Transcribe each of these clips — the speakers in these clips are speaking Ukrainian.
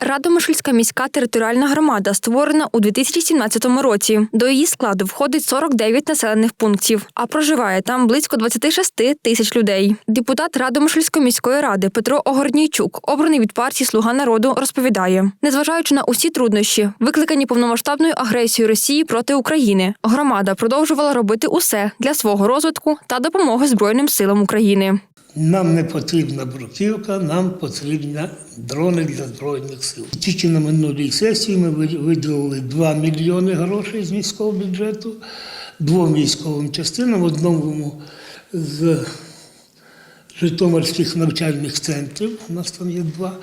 Радомишльська міська територіальна громада створена у 2017 році. До її складу входить 49 населених пунктів, а проживає там близько 26 тисяч людей. Депутат Радомишльської міської ради Петро Огорнійчук, обраний від партії Слуга народу, розповідає: незважаючи на усі труднощі, викликані повномасштабною агресією Росії проти України, громада продовжувала робити усе для свого розвитку та допомоги Збройним силам України. Нам не потрібна бруківка, нам потрібні дрони для Збройних сил. Тільки на минулій сесії ми виділили 2 мільйони грошей з міського бюджету двом військовим частинам, одному з Житомирських навчальних центрів, у нас там є два.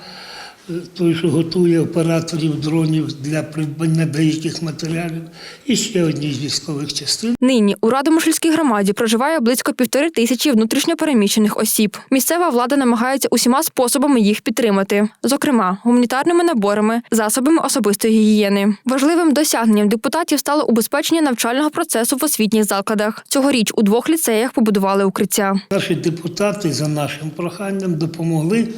Той, що готує операторів дронів для придбання деяких матеріалів, і ще одній з військових частин. Нині у Радомишльській громаді проживає близько півтори тисячі внутрішньопереміщених осіб. Місцева влада намагається усіма способами їх підтримати, зокрема гуманітарними наборами, засобами особистої гігієни. Важливим досягненням депутатів стало убезпечення навчального процесу в освітніх закладах. Цьогоріч у двох ліцеях побудували укриття. Наші депутати за нашим проханням допомогли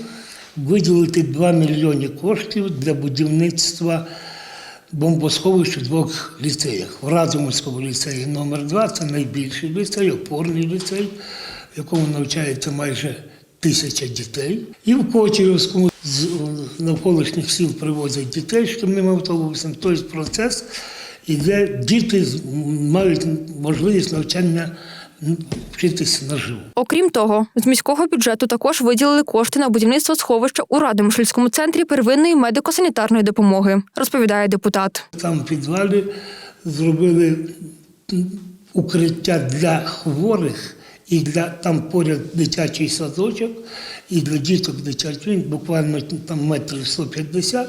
виділити 2 мільйони коштів для будівництва бомбосховищ у двох ліцеях. В Радомирському ліцеї номер 2 це найбільший ліцей, опорний ліцей, в якому навчається майже тисяча дітей. І в Кочерівському з навколишніх сіл привозять дітей шкільним автобусом. Тобто процес іде, діти мають можливість навчання м, вчитися наживо. Окрім того, з міського бюджету також виділили кошти на будівництво сховища у Радомишльському центрі первинної медико-санітарної допомоги, розповідає депутат. Там в підвалі зробили укриття для хворих, і для там поряд дитячий садочок, і для діток дитячий, буквально там метрів 150.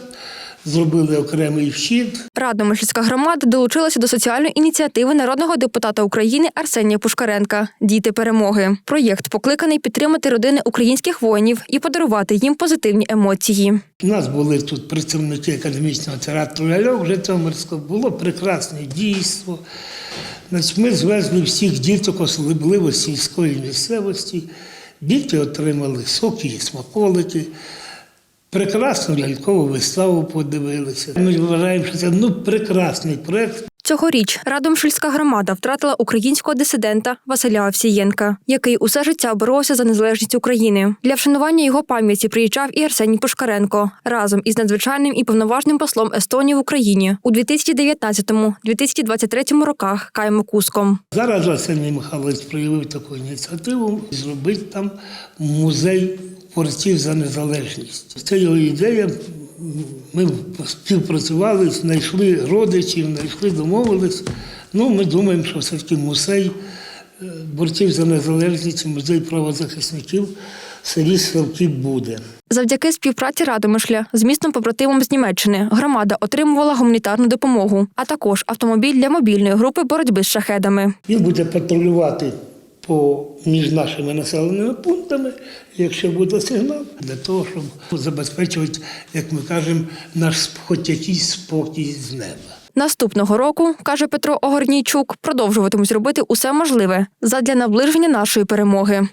Зробили окремий вхід, Радомишльська громада долучилася до соціальної ініціативи народного депутата України Арсенія Пушкаренка Діти перемоги. Проєкт покликаний підтримати родини українських воїнів і подарувати їм позитивні емоції. У нас були тут представники академічного театру Ляльок Житомирського, було прекрасне дійство. Ми звезли всіх діток, особливо сільської місцевості. Діти отримали соки і смаколики. Прекрасну лялькову виставу подивилися. Ми вважаємо, що це ну, прекрасний проєкт. Цьогоріч Радомишльська громада втратила українського дисидента Василя Овсієнка, який усе життя боровся за незалежність України. Для вшанування його пам'яті приїжджав і Арсеній Пушкаренко разом із надзвичайним і повноважним послом Естонії в Україні у 2019-2023 роках Каєм Куском. Зараз Арсеній Михайлович проявив таку ініціативу зробити там музей борців за незалежність. Це його ідея. Ми співпрацювали, знайшли родичів, знайшли, домовились. Ну, ми думаємо, що все-таки музей е, борців за незалежність, музей правозахисників в селі Селки буде. Завдяки співпраці Радомишля з містом побратимом з Німеччини громада отримувала гуманітарну допомогу, а також автомобіль для мобільної групи боротьби з шахедами. Він буде патрулювати по між нашими населеними пунктами, якщо буде сигнал, для того, щоб забезпечувати, як ми кажемо, наш хоч якийсь спокій з неба. Наступного року, каже Петро Огорнійчук, продовжуватимуть робити усе можливе задля наближення нашої перемоги.